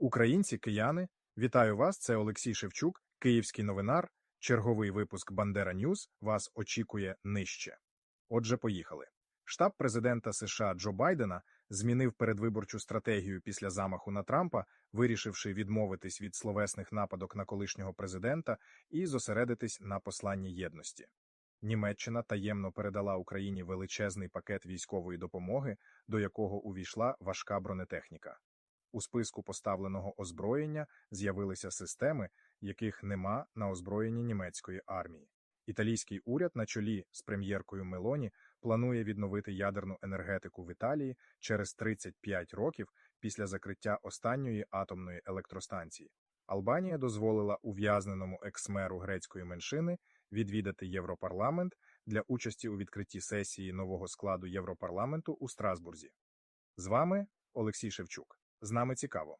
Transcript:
Українці, кияни, вітаю вас. Це Олексій Шевчук, київський новинар. Черговий випуск Бандера Ньюз вас очікує нижче. Отже, поїхали. Штаб президента США Джо Байдена змінив передвиборчу стратегію після замаху на Трампа, вирішивши відмовитись від словесних нападок на колишнього президента і зосередитись на посланні єдності. Німеччина таємно передала Україні величезний пакет військової допомоги, до якого увійшла важка бронетехніка. У списку поставленого озброєння з'явилися системи, яких нема на озброєнні німецької армії. Італійський уряд на чолі з прем'єркою Мелоні планує відновити ядерну енергетику в Італії через 35 років після закриття останньої атомної електростанції. Албанія дозволила ув'язненому екс-меру грецької меншини відвідати Європарламент для участі у відкритті сесії нового складу Європарламенту у Страсбурзі. З вами Олексій Шевчук. З нами цікаво.